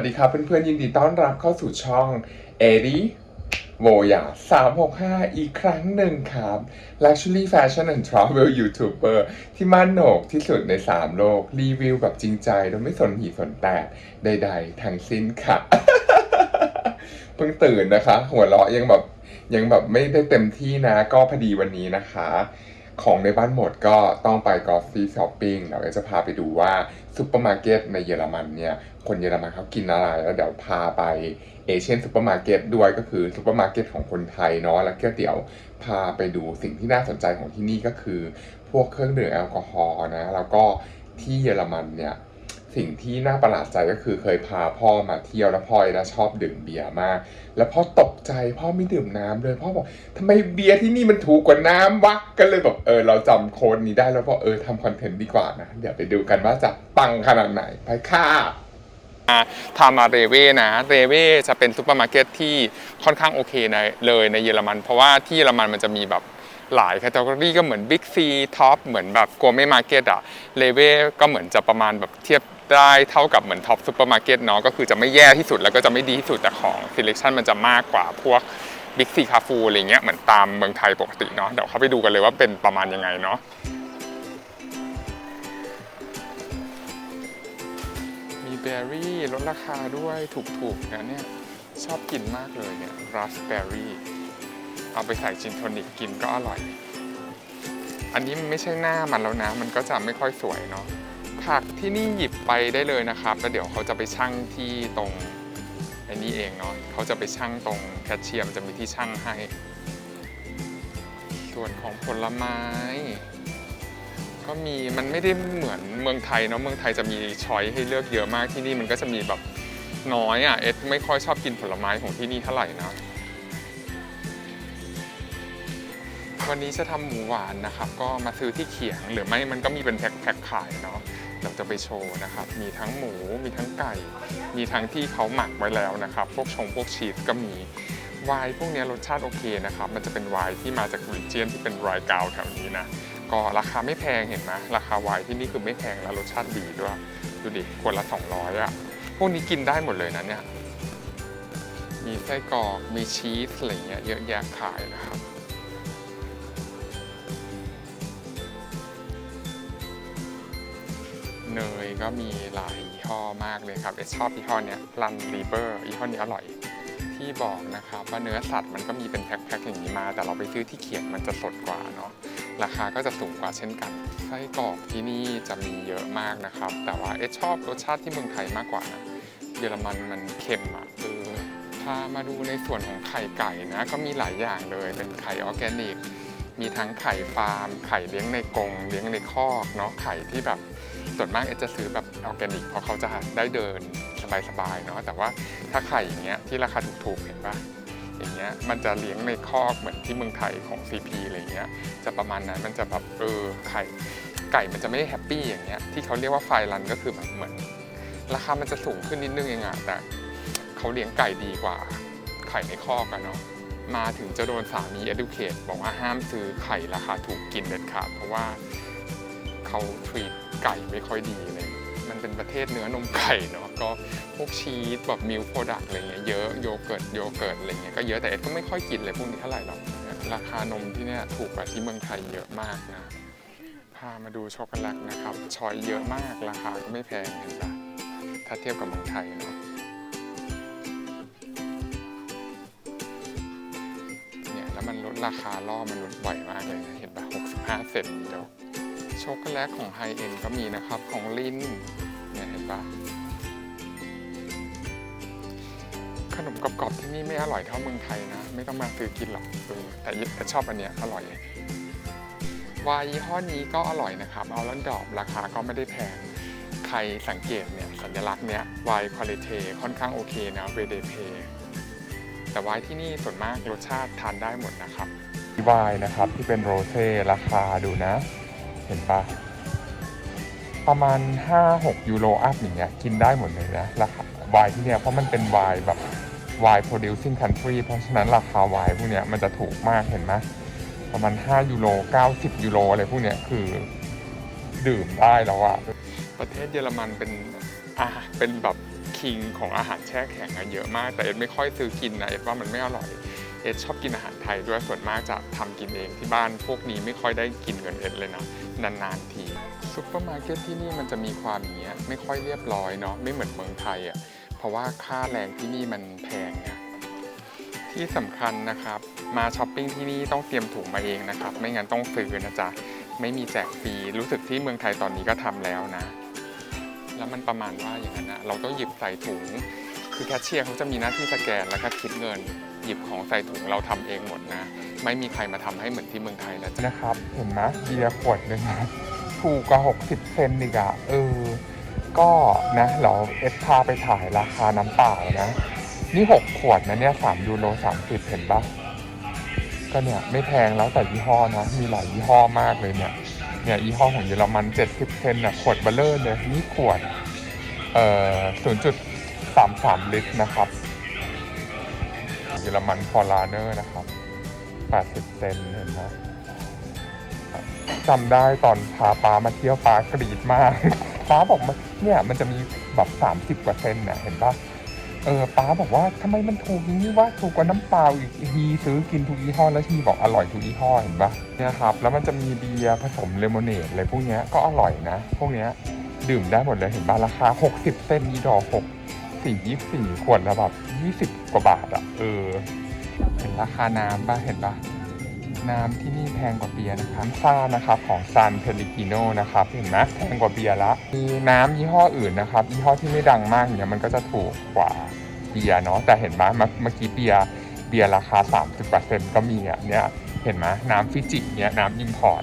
สวัสดีครับเพื่อนๆ ยินดีต้อนรับเข้าสู่ช่องเอดีโวยา365 อีกครั้งหนึ่งครับ Luxury Fashion and Travel YouTuber ที่มั่นโหนกที่สุดใน 3 โลก รีวิวแบบจริงใจโดยไม่สนหีสนแตกใดๆ ทั้งสิ้นค่ะ เพิ่งตื่นนะคะ หัวเราะยังแบบยังแบบไม่ได้เต็มที่นะ ก็พอดีวันนี้นะคะ ของในบ้านหมดก็ต้องไปกอฟฟี่ช้อปปิ้งเดี๋ยวจะพาไปดูว่า ซูเปอร์มาร์เก็ตในเยอรมันเนี่ยคนเยอรมันเขากินอะไรแล้วเดี๋ยวพาไปเอเชียนซูเปอร์มาร์เก็ตด้วยก็คือซูเปอร์มาร์เก็ตของคนไทยเนาะแล้วก็เดี๋ยวพาไปดูสิ่งที่น่าสนใจของที่นี่ก็คือ พวกเครื่องดื่มแอลกอฮอล์นะแล้วก็ที่เยอรมันเนี่ย สิ่งที่น่าประหลาดใจก็คือเคยพาพ่อมาเที่ยวแล้วพ่อนะชอบดื่มเบียร์มาก แล้วพ่อตกใจพ่อไม่ดื่มน้ำเลยพ่อบอกทำไมเบียร์ที่นี่มันถูกกว่าน้ำวะก็เลยแบบเออเราจำโค้ดนี้ได้แล้วก็เออทำคอนเทนต์ดีกว่านะ เดี๋ยวไปดูกันว่าจะปังขนาดไหนไปค่ะพามาเรเว่นะเรเว่จะเป็นซูเปอร์มาร์เก็ตที่ค่อนข้างโอเคในเลยในเยอรมัน เพราะว่าที่เยอรมันมันจะมีแบบหลายแคตตาล็อก็เหมือนบิ๊กซีท็อปเหมือนแบบกัวเม่มาร์เก็ตอะเรเว่ก็เหมือนจะประมาณแบบเทียบ ได้เท่ากับเหมือนท็อปซูเปอร์มาร์เก็ตเนาะก็คือจะไม่แย่ที่สุดแล้วก็จะไม่ดีที่สุดแต่ของ selection มันจะมากกว่าพวกบิ๊กซีคาฟูอะไรเงี้ยเหมือนตามเมืองไทยปกติเนาะเดี๋ยวเข้าไปดูกันเลยว่าเป็นประมาณยังไงเนาะมีเบอร์รี่ลดราคาด้วยถูกๆนะเนี่ยชอบกินมากเลยเนี่ยราสเบอร์รี่เอาไปใส่จินโทนิกกินก็อร่อย อันนี้มันไม่ใช่หน้ามันแล้วนะ มันก็จะไม่ค่อยสวยเนาะ ผักที่นี่หยิบไปได้เลยนะครับ แล้วเดี๋ยวเขาจะไปชั่งที่ตรงไอ้นี่เองเนาะเขาจะไปชั่งตรงแคชเชียร์มันจะมีที่ชั่งให้ ส่วนของผลไม้ ก็มีมันไม่ได้เหมือนเมืองไทยเนาะเมืองไทยจะมีช้อยให้เลือกเยอะมากที่นี่มันก็จะมีแบบน้อยอะเอ็ดไม่ค่อยชอบกินผลไม้ของที่นี่เท่าไหร่นะวันนี้จะทำหมูหวานนะครับ ก็มาซื้อที่เขียงหรือไม่มันก็มีเป็นแพ็คแพ็คขายเนาะ เราจะไปโชว์นะครับ มีทั้งหมู มีทั้งไก่ มีทั้งที่เขาหมักไว้แล้วนะครับ พวกชงพวกชีสก็มีไวน์พวกนี้รสชาติโอเคนะครับ มันจะเป็นไวน์ที่มาจากรีเจียนที่เป็นไวน์กาวแถวนี้นะ ก็ราคาไม่แพงเห็นไหมราคาไวน์ที่นี่คือไม่แพงแล้วรสชาติดีด้วย ดูดิขวดละ 200 อะ พวกนี้กินได้หมดเลยนะเนี่ย มีไส้กรอก มีชีสอะไรเงี้ยเยอะแยะขายนะครับ เนยก็มีหลายยี่ห้อมากเลยครับเอชอบยี่ห้อเนี้ยรันรีเบอร์ยี่ห้อนี้อร่อย ที่บอกนะครับว่าเนื้อสัตว์มันก็มีเป็นแพ็คๆอย่างนี้มา แต่เราไปซื้อที่เขียงมันจะสดกว่าเนาะราคาก็จะสูงกว่าเช่นกันไส้กรอกที่นี่จะมีเยอะมากนะครับ แต่ว่าเอชอบรสชาติที่เมืองไทยมากกว่านะเยอรมันมันเค็มอะเออพามาดูในส่วนของไข่ไก่นะ ก็มีหลายอย่างเลยเป็นไข่ออร์แกนิก มีทั้งไข่ฟาร์ม ไข่เลี้ยงในกรงเลี้ยงในคอกเนาะไข่ที่แบบส่วนมากเอจะซื้อแบบออร์แกนิกเพราะเขาจะได้เดินสบายๆเนาะแต่ว่าถ้าไข่อย่างเงี้ยที่ราคาถูกๆเห็นปะอย่างเงี้ยมันจะเลี้ยงในคอกเหมือนที่เมืองไทยของ CP อะไรเงี้ยจะประมาณนั้นมันจะแบบเออไข่ไก่มันจะไม่ได้แฮปปี้อย่างเงี้ยที่เขาเรียกว่าไฟรันก็คือแบบเหมือน ราคามันจะสูงขึ้นนิดนึงเองอะแต่เขาเลี้ยงไก่ดีกว่าไข่ในคอกอะเนาะ มาถึงจะโดนสามี educate บอกว่าห้ามซื้อไข่ราคาถูกกินเด็ดขาด เพราะว่าเขา treat ไก่ไม่ค่อยดีเลยมันเป็นประเทศเนื้อนมไก่เนาะก็พวกชีสแบบมิลโปรดักต์อะไรเงี้ยเยอะโยเกิร์ตโยเกิร์ตอะไรเงี้ยก็เยอะแต่เอ็ดก็ไม่ค่อยกินเลยพวกนี้เท่าไหร่หรอกราคานมที่เนี่ยถูกกว่าที่เมืองไทยเยอะมากนะพามาดูช็อกโกแลตนะครับชอยเยอะมากราคาก็ไม่แพงเห็นปะถ้าเทียบกับเมืองไทยเนาะ ราคาล่อมันลดบ่อยมากเลยนะเห็นปะ65 เซนเดียวช็อกโกแลตของไฮเอ็นก็มีนะครับของลินเนี่ยเห็นปะขนมกรอบๆที่นี่ไม่อร่อยเท่าเมืองไทยนะ ไม่ต้องมาซื้อกินหรอกแต่แต่ชอบอันเนี้ยอร่อยวายยี่ห้อนี้ก็อร่อยนะครับ เอาลันดอบราคาก็ไม่ได้แพง ใครสังเกตเนี่ยสัญลักษณ์เนี้ยวายคุณภาพค่อนข้างโอเคนะเวเดเพ แต่วายที่นี่ส่วนมากรสชาติทานได้หมดนะครับวายนะครับที่เป็นโรเซ่ราคาดูนะ เห็นปะประมาณ 5-6 ยูโรอัพอย่างเงี้ยกินได้หมดเลยนะราคาวายที่เนี่ยเพราะมันเป็นวายแบบวาย producing country เพราะฉะนั้นราคาวายพวกเนี้ยมันจะถูกมากเห็นไหมประมาณ 5 ยูโร 90 ยูโรอะไรพวกเนี้ยคือดื่มได้แล้วอะประเทศเยอรมันเป็นอ่าเป็นแบบ เคคิงของอาหารแช่แข็งอะเยอะมาก แต่เอ็ดไม่ค่อยซื้อกินนะเอ็ดว่ามันไม่อร่อยเอ็ดชอบกินอาหารไทยด้วยส่วนมากจะทำกินเองที่บ้านพวกนี้ไม่ค่อยได้กินเงินเอ็ดเลยนะนานๆทีซุปเปอร์มาร์เก็ตที่นี่มันจะมีความเงี้ยไม่ค่อยเรียบร้อยเนาะไม่เหมือนเมืองไทยอะเพราะว่าค่าแรงที่นี่มันแพงไงที่สำคัญนะครับ มาช้อปปิ้งที่นี่ต้องเตรียมถุงมาเองนะครับ ไม่งั้นต้องซื้อนะจ๊ะไม่มีแจกฟรีรู้สึกที่เมืองไทยตอนนี้ก็ทำแล้วนะ แล้วมันประมาณว่าอย่างนั้นนะเราต้องหยิบใส่ถุง คือแคชเชียร์เขาจะมีหน้าที่สแกนแล้วก็คิดเงิน หยิบของใส่ถุงเราทำเองหมดนะ ไม่มีใครมาทำให้เหมือนที่เมืองไทยนะจ๊ะนะครับ เห็นไหมเบียร์ขวดหนึ่งนะถูกกว่า 60 เซนอีกอะเออ ก็นะเราเอสพาไปถ่ายราคาน้ำเปล่านะ นี่ 6 ขวดนะเนี่ย3ยูโร30 เห็นปะก็เนี่ยไม่แพงแล้วแต่ยี่ห้อนะ มีหลายยี่ห้อมากเลยเนี่ย เนี่ยยี่ห้อของเยอรมัน 70เซนน่ะขวดเบลเลอร์เลยนี่ขวดเอ่อ0.33 ลิตรนะครับ เยอรมันฟอร์ลาเนอร์นะครับ 80 เซนเห็นไหมจำได้ตอนพาป้ามาเที่ยวป้ากรีดมาก ป้าบอกมันเนี่ยมันจะมีแบบ 30กว่าเซนน่ะเห็นปะ เออป้าบอกว่าทำไมมันถูกนี้ว่าถูกกว่าน้ำเปล่าอีกฮีซื้อกินทุกยี่ห้อแล้วทีบอกอร่อยทุกยี่ห้อเห็นปะเนี่ยครับ แล้วมันจะมีเบียร์ผสมเลมอนเนดอะไรพวกเนี้ยก็อร่อยนะ พวกเนี้ยดื่มได้หมดเลยเห็นปะราคา 60เซนมีดอก6สี่ยี่สี่ขวดละแบบยี่สิบกว่าบาทอะเออ เห็นราคาน้ำป่ะเห็นป่ะ น้ำที่นี่แพงกว่าเบียร์นะครับซ่านะครับของซานเพลิกิโนนะครับเห็นไหมแพงกว่าเบียร์ละมีน้ำยี่ห้ออื่นนะครับยี่ห้อที่ไม่ดังมากเนี่ยมันก็จะถูกกว่าเบียร์เนาะแต่เห็นไหมเมื่อกี้เบียร์เบียร์ราคา 30%ก็มีอะเนี่ยเห็นไหมน้ำฟิจิเนี่ยน้ำอิมพอร์ต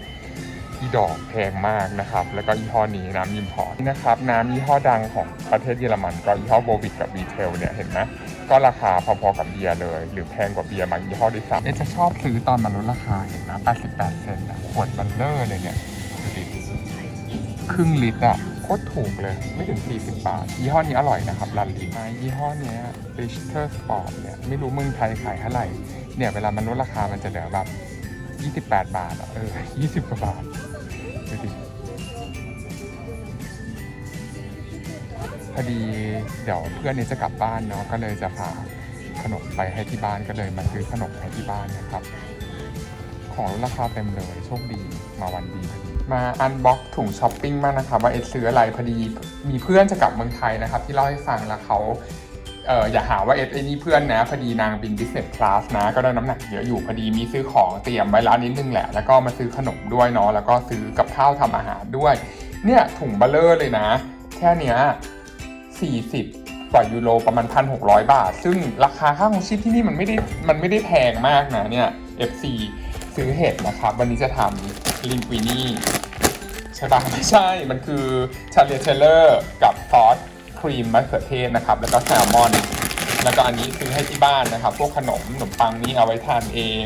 ที่ดอกแพงมากนะครับ แล้วก็ยี่ห้อนี้น้ำยิมพอร์ตนะครับ น้ำยี่ห้อดังของประเทศเยอรมันก็ยี่ห้อโบวิกกับบีเทลเนี่ยเห็นไหม ก็ราคาพอๆกับเบียร์เลย หรือแพงกว่าเบียร์บางยี่ห้อด้วยซ้ำเอ๊ะจะชอบซื้อตอนมันลดราคาเห็นไหม88 เซนต์อะขวดบัลเลอร์เลยเนี่ยดูดิครึ่งลิตรอะโคตรถูกเลย ไม่ถึง 40 บาท ยี่ห้อนี้อร่อยนะครับรันลีมายี่ห้อนี้ย Richter Sport เนี่ยไม่รู้เมืองไทยขายเท่าไหร่ เนี่ยเวลามันลดราคามันจะเหลือแบบ 28 บาทอะเออ 20 กว่าบาทดูดิ อดีเดี๋ยวเพื่อนนี้จะกลับบ้านเนาะก็เลยจะพาขนมไปให้ที่บ้านก็เลยมาซื้อขนมให้ที่บ้านนะครับ ของราคาเต็มเลยโชคดีมาวันดีพอดีมาอันบ็อกถุงช้อปปิ้งมากนะครับว่าเอ็ดซื้ออะไรพอดีมีเพื่อนจะกลับเมืองไทยนะครับ ที่เล่าให้ฟังแล้วเขาเอออย่าหาว่าเอ็ดไอ้นี่เพื่อนนะพอดีนางบิน business class นะ ก็ได้น้ำหนักเยอะอยู่พอดีมีซื้อของเตรียมไว้ร้านนิดนึงแหละ แล้วก็มาซื้อขนมด้วยเนาะแล้วก็ซื้อกับข้าวทำอาหารด้วย เนี่ยถุงเบลเลอร์เลยนะ แค่เนี้ย 40 กว่ายูโรประมาณ 1,600 บาท ซึ่งราคาค่าของชีพที่นี่มันไม่ได้มันไม่ได้แพงมากนะเนี่ย FC ซื้อเห็ดนะครับ วันนี้จะทำลิงกุินี่ใช่ปะไม่ใช่มันคือชาเลียเชลเลอร์กับซอสครีมมะเขือเทศนะครับ แล้วก็แซลมอน แล้วก็อันนี้ซื้อให้ที่บ้านนะครับ พวกขนมขนมปังนี่เอาไว้ทานเอง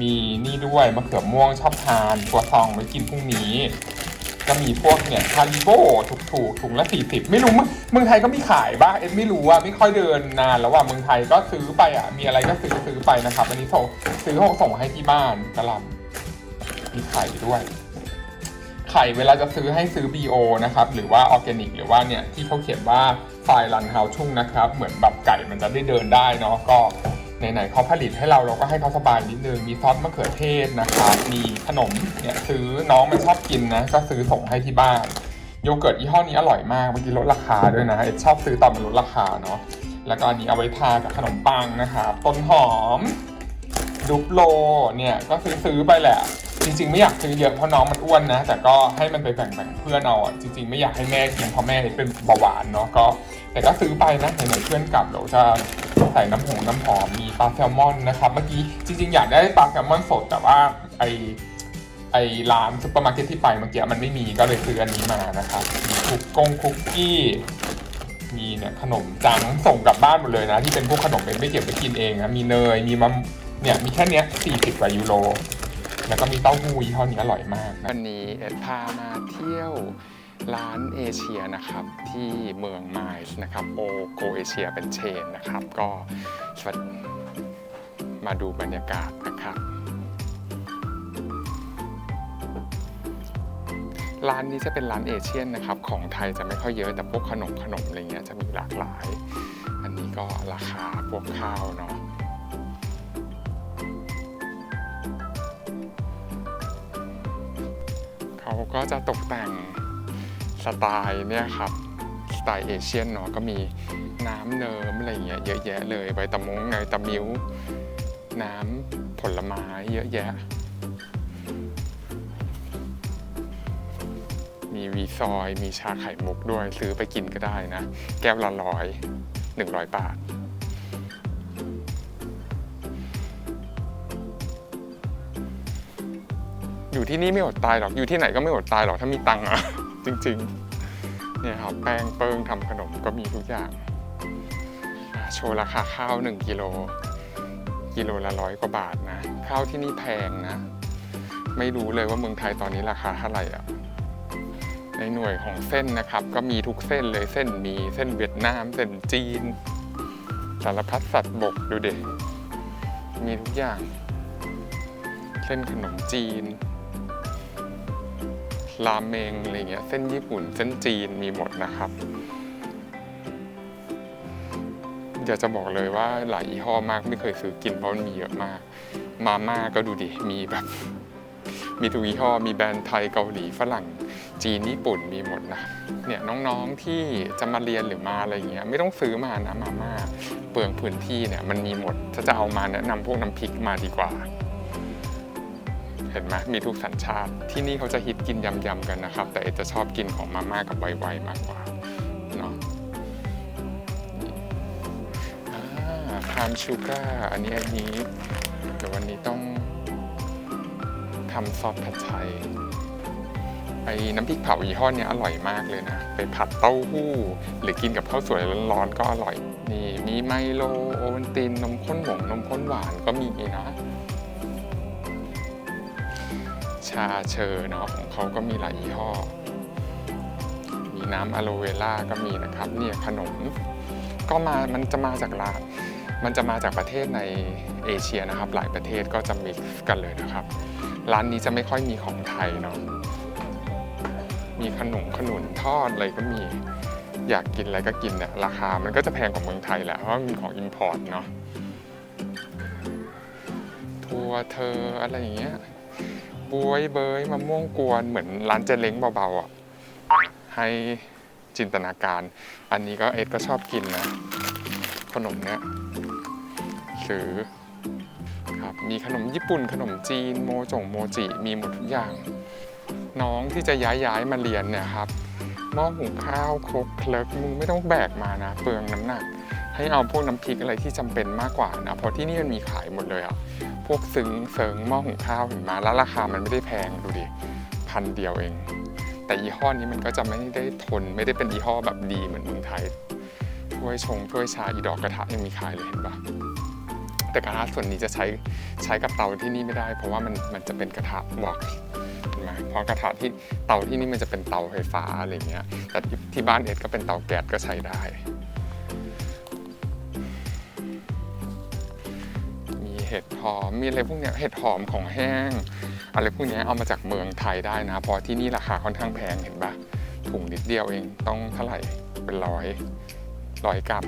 มีนี่ด้วยมะเขือม่วงชอบทานตัวซองไว้กินพรุ่งนี้ ก็มีพวกเนี่ยคาริโบถูกถูกถุงละ 40 ไม่รู้เมืองเมืองไทยก็มีขายบ้างเอ็มไม่รู้ว่าไม่ค่อยเดินนานแล้วว่าเมืองไทยก็ซื้อไปอะ มีอะไรก็ซื้อซื้อไปนะครับ อันนี้ส่งซื้อส่งให้ที่บ้านกระลำมีไข่ด้วย ไข่เวลาจะซื้อให้ซื้อ BO นะครับ หรือว่าออร์แกนิก หรือว่าเนี่ยที่เขาเขียนว่าไฟรันเฮาชุ่งนะครับ เหมือนแบบไก่มันจะได้เดินได้เนาะก็ ไหนๆเขาผลิตให้เราเราก็ให้เขาสบายนิดนึง มีซอสมะเขือเทศนะครับมีขนมเนี่ยซื้อน้องมันชอบกินนะก็ซื้อส่งให้ที่บ้านโยเกิร์ตยี่ห้อนี้อร่อยมากเมื่อกี้ลดราคาด้วยนะเอ็ดชอบซื้อตอนมันลดราคาเนาะแล้วก็อันนี้เอาไว้ทากับขนมปังนะครับต้นหอมดุปโลเนี่ยก็ซื้อซื้อไปแหละ จริง ๆ ไม่อยากซื้อเยอะเพราะน้องมันอ้วนนะ แต่ก็ให้มันไปแบ่งๆเพื่อนเอาจริง ๆ ไม่อยากให้แม่กินเพราะแม่เป็นเบาหวานเนาะก็ แต่ก็ซื้อไปนะไหนๆเพื่อนกลับเดี๋ยวจะใส่น้ำหงน้ำหอมมีปลาแซลมอนนะครับเมื่อกี้จริงๆ อยากได้ปลาแซลมอนสดแต่ว่าไอไอร้านซุปเปอร์มาร์เก็ตที่ไปเมื่อกี้มันไม่มีก็เลยซื้ออันนี้มานะครับมีคุกกงคุกกี้มีเนี่ยขนมจังส่งกลับบ้านหมดเลยนะ ที่เป็นพวกขนมเป็นไม่เก็บไปกินเองนะมีเนยมีมะเนี่ยมีแค่เนี้ย40กว่ายูโรแล้วก็มีเต้าหู้ยี่ห้อนี้อร่อยมากนะวันนี้เอ็ดพามาเที่ยว ร้านเอเชียนะครับที่เมืองไมส์นะครับโอโกเอเชียเป็นเชนนะครับ ก็มาดูบรรยากาศนะครับ ร้านนี้จะเป็นร้านเอเชียนนะครับ ของไทยจะไม่ค่อยเยอะแต่พวกขนมขนมอะไรเงี้ยจะมีหลากหลาย อันนี้ก็ราคาพวกข้าวเนาะเขาก็จะตกแต่ง สไตล์เนี่ยครับสไตล์เอเชียนเนาะก็มีน้ำเนิมอะไรเงี้ยเยอะแยะเลยใบตะมงไงตะมิ้วน้ำผลไม้เยอะแยะ มีวีซอยมีชาไข่มุกด้วยซื้อไปกินก็ได้นะ แก้วละร้อยหนึ่งร้อยบาทอยู่ที่นี่ไม่อดตายหรอก อยู่ที่ไหนก็ไม่อดตายหรอกถ้ามีตังค์อะ จริงๆ เนี่ยครับแป้งเปิ้งทำขนมก็มีทุกอย่าง โชว์ราคาข้าว 1 กิโล กิโลละร้อยกว่าบาทนะ ข้าวที่นี่แพงนะ ไม่รู้เลยว่าเมืองไทยตอนนี้ราคาเท่าไหร่อะ ในหน่วยของเส้นนะครับ ก็มีทุกเส้นเลยเส้นมีเส้นเวียดนาม เส้นจีน สารพัดสัตว์บกดูเด็มีทุกอย่าง เส้นขนมจีน รามเมงอะไรเงี้ยเส้นญี่ปุ่นเส้นจีนมีหมดนะครับอยากจะบอกเลยว่าหลายยี่ห้อมากไม่เคยซื้อกินเพราะมันมีเยอะมาก มาม่าก็ดูดิมีแบบมีทุกยี่ห้อมีแบรนด์ไทยเกาหลีฝรั่ง จีนญี่ปุ่นมีหมดนะเนี่ยน้องๆที่จะมาเรียนหรือมาอะไรเงี้ยไม่ต้องซื้อมานะมาม่าเปลืองพื้นที่เนี่ยมันมีหมดถ้าจะเอามาแนะนำพวกน้ำพริกมาดีกว่า เห็นไหมมีทุกสัญชาติ ที่นี่เขาจะฮิตกินยำๆกันนะครับ แต่เอจะชอบกินของมาม่ากับไวๆมากกว่าเนาะพามชูการ์อันนี้อันนี้เดี๋ยววันนี้ต้องทำซอสผัดไทยไอ้น้ำพริกเผายี่ห้อนี้อร่อยมากเลยนะ ไปผัดเต้าหู้ หรือกินกับข้าวสวยร้อนๆก็อร่อย นี่มีไมโลโอวัลตินนมข้นหวงนมข้นหวานก็มีนะ ชาเชอร์เนาะของเขาก็มีหลายยี่ห้อ มีน้ำอะโลเวล่าก็มีนะครับเนี่ยขนมก็มามันจะมาจากร้ามันจะมาจากประเทศในเอเชียนะครับ หลายประเทศก็จะมิกซ์กันเลยนะครับ ร้านนี้จะไม่ค่อยมีของไทยเนาะมีขนมขนุนทอดอะไรก็มีอยากกินอะไรก็กินเนี่ยราคามันก็จะแพงกว่าเมืองไทยแหละเพราะมันของอิมพอร์ตเนาะทัวเธออะไรอย่างเงี้ย บวยเบยมะม่วงกวนเหมือนร้านเจเล้งเบาๆอะให้จินตนาการ อันนี้ก็เอ็ดก็ชอบกินนะ ขนมเนี้ยซื้อครับมีขนมญี่ปุ่นขนมจีนโมจงโมจิมีหมดทุกอย่าง น้องที่จะย้ายย้ายมาเรียนเนี่ยครับหม้อหุงข้าวครกเคลิกมึงไม่ต้องแบกมานะ เปลืองน้ำหนัก ให้เอาพวกน้ำพริกอะไรที่จำเป็นมากกว่านะเพราะที่นี่มันมีขายหมดเลยอะ กซึ้งเซิงหม้อหุงข้าวเห็นมาแล้วราคามันไม่ได้แพงดูดิพันเดียวเอง แต่ยี่ห้อนี้มันก็จะไม่ได้ทนไม่ได้เป็นยี่ห้อแบบดีเหมือนเมืองไทยถ้วยชงถ้วยชาอีดอกกระทะยังมีขายเลยเห็นปะแต่กระทะส่วนนี้จะใช้ใช้กับเตาที่นี่ไม่ได้ เพราะว่ามันมันจะเป็นกระทะวอกเห็นไหมเพราะกระทะที่เตาที่นี่มันจะเป็นเตาไฟฟ้าอะไรเงี้ยแต่ที่บ้านเอ็ดก็เป็นเตาแก๊สก็ใช้ได้ เห็ดหอม มีอะไรพวกเนี้ยเห็ดหอมของแห้ง อะไรพวกเนี้ยเอามาจากเมืองไทยได้นะ เพราะที่นี่ราคาค่อนข้างแพงเห็นปะถุงนิดเดียวเองต้องเท่าไหร่เป็นร้อยร้อยกรัม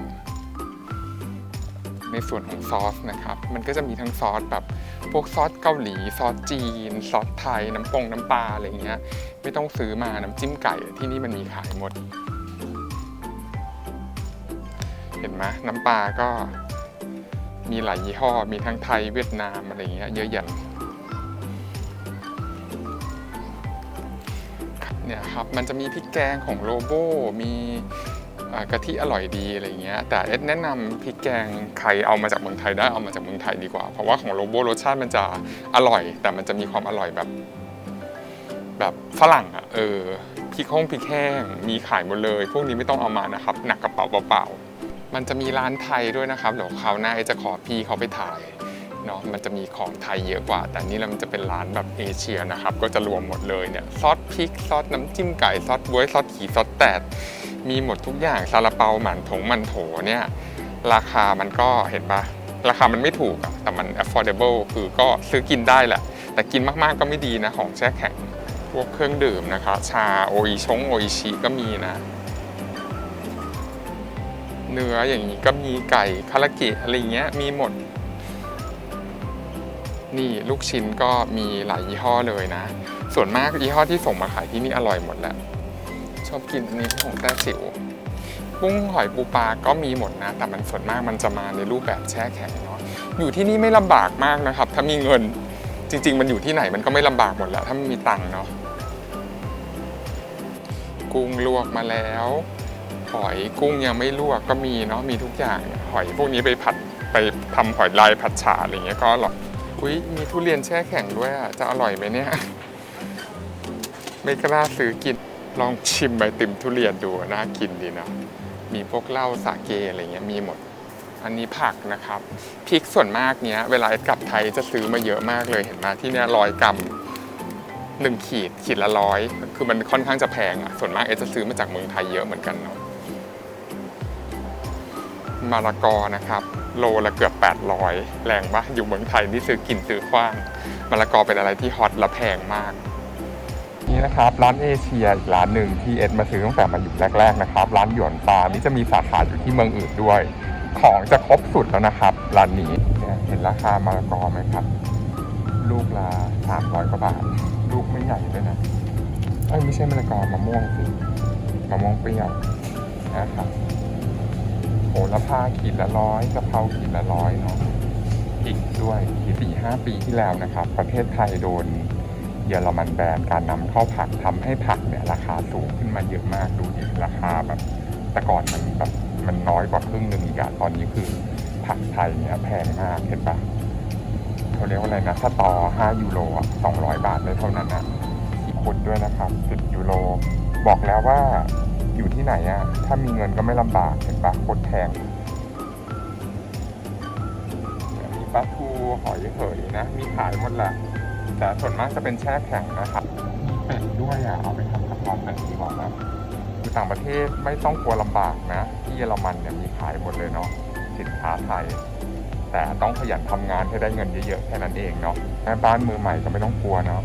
ในส่วนของซอสนะครับ มันก็จะมีทั้งซอสแบบพวกซอสเกาหลี ซอสจีน ซอสไทย น้ำปงน้ำปลาอะไรเงี้ย ไม่ต้องซื้อมาน้ำจิ้มไก่ที่นี่มันมีขายหมด เห็นไหมน้ำปลาก็ มีหลายยี่ห้อ มีทั้งไทยเวียดนามอะไรเงี้ยเยอะแยะเนี่ยครับมันจะมีพริกแกงของโลโบมีกะทิอร่อยดีอะไรเงี้ยแต่เอ็ดแนะนำพริกแกงใครเอามาจากเมืองไทยได้เอามาจากเมืองไทยดีกว่า เพราะว่าของโลโบรสชาติมันจะอร่อย แต่มันจะมีความอร่อยแบบ แบบฝรั่งอะเออพริกห้องพริกแห้งมีขายหมดเลย พวกนี้ไม่ต้องเอามานะครับ หนักกระเป๋าเปล่าๆ มันจะมีร้านไทยด้วยนะครับเดี๋ยวคราวหน้าจะขอพี่เขาไปถ่ายเนาะมันจะมีของไทยเยอะกว่า แต่นี่มันจะเป็นร้านแบบเอเชียนะครับ ก็จะรวมหมดเลยเนี่ยซอสพริกซอสน้ำจิ้มไก่ซอสบ๊วยซอสขี่ซอสแตดมีหมดทุกอย่างซาลาเปาหมันถงมันโถเนี่ยราคามันก็เห็นปะราคามันไม่ถูกอะแต่มัน affordable คือก็ซื้อกินได้แหละ แต่กินมาก ๆ ก็ไม่ดีนะ ของแช่แข็ง พวกเครื่องดื่มนะคะ ชาโออิชงโออิชิก็มีนะ เนื้ออย่างนี้ก็มีไก่คาราเกะอะไรเงี้ยมีหมด นี่ลูกชิ้นก็มีหลายยี่ห้อเลยนะ ส่วนมากยี่ห้อที่ส่งมาขายที่นี่อร่อยหมดแหละชอบกินอันนี้ของแต้จิ๋วกุ้งหอยปูปลาก็มีหมดนะ แต่มันส่วนมากมันจะมาในรูปแบบแช่แข็งเนาะอยู่ที่นี่ไม่ลำบากมากนะครับ ถ้ามีเงินจริง ๆ มันอยู่ที่ไหนมันก็ไม่ลำบากหมดแหละถ้าม่มีตังค์เนาะกุ้งลวกมาแล้ว หอยกุ้งยังไม่ลวกก็มีเนาะมีทุกอย่างหอยพวกนี้ไปผัดไปทำหอยลายผัดฉาอะไรเงี้ยก็อร่อยอุ้ยมีทุเรียนแช่แข็งด้วยอะจะอร่อยไหมเนี่ย ไม่กล้าซื้อกินลองชิมไอติมทุเรียนดูน่ากินดีนะมีพวกเหล้าสาเกอะไรเงี้ยมีหมด อันนี้ผักนะครับพริกส่วนมากเนี้ยเวลากลับไทยจะซื้อมาเยอะมากเลยเห็นไหมที่เนี้ยร้อยกรัมหนึ่งขีดขีดละร้อยคือมันค่อนข้างจะแพงอะส่วนมากเอจะซื้อมาจากเมืองไทยเยอะเหมือนกันเนาะ มะละกอนะครับ โลละเกือบ 800 แรงปะอยู่เมืองไทยนี่ซื้อกินซื้อคว้างมะละกอเป็นอะไรที่ฮอตและแพงมาก นี่นะครับ ร้านเอเชียอีกร้านหนึ่งที่เอ็ดมาซื้อตั้งแต่มาอยู่แรก ๆ นะครับ ร้านหยวนปลานี่จะมีสาขาอยู่ที่เมืองอื่นด้วย ของจะครบสุดแล้วนะครับร้านนี้เห็นราคามะละกอไหมครับ ลูกละ300กว่าบาท ลูกไม่ใหญ่ด้วยนะไม่ใช่มะละกอมะม่วงสิมะม่วงเปรี้ยวนะครับ โหระพาขีดละร้อยกะเพราขีดละร้อยเนาะอีกด้วยสี่ห้าปีที่แล้วนะครับ ประเทศไทยโดนเยอรมันแบนการนำเข้าผักทำให้ผักเนี่ยราคาสูงขึ้นมาเยอะมากดูดิราคาแบบแต่ก่อนมันแบบมันน้อยกว่าครึ่งหนึ่งอีกอะตอนนี้คือผักไทยเนี่ยแพงมากเห็นปะเขาเรียกว่าอะไรนะสตอ5 ยูโรอะ200 บาทได้เท่านั้นอะอีกคนด้วยนะครับ 10 ยูโร บอกแล้วว่า อยู่ที่ไหนอะถ้ามีเงินก็ไม่ลำบากเห็นปะโคตรแพงมีปลาทูหอยเหยนะ มีขายหมดแหละแต่ส่วนมากจะเป็นแช่แข็งนะครับมีเป็ดด้วยอะเอาไปทำกระเพราเป็ดดีกว่านะคือต่างประเทศไม่ต้องกลัวลำบากนะ ที่เยอรมันเนี่ยมีขายหมดเลยเนาะสินค้าไทย แต่ต้องขยันทำงานให้ได้เงินเยอะๆแค่นั้นเองเนาะแม่บ้านมือใหม่ก็ไม่ต้องกลัวเนาะ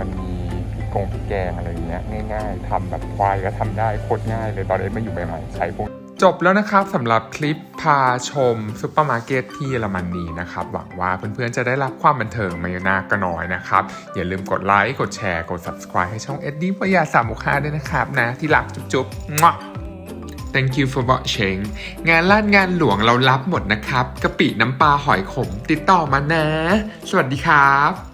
มันมีพริกกงพริกแกงอะไรอย่างเงี้ยง่ายๆทำแบบควายก็ทำได้โคตรง่ายเลยตอนเอ็นไม่อยู่ใหม่ๆใช้พวกจบแล้วนะครับสำหรับคลิปพาชมซุปเปอร์มาร์เก็ตที่เยอรมนีนะครับ หวังว่าเพื่อนๆจะได้รับความบันเทิงไม่นากก็น้อยนะครับ อย่าลืมกดไลค์ กดแชร์ กด subscribe ให้ช่องเอ็ดดี้พยาสามคาด้วยนะครับนะที่หลักจุ๊บๆ Thank you for watching งานลาดงานหลวงเรารับหมดนะครับกะปิน้ำปลาหอยขมติดต่อมานะ สวัสดีครับ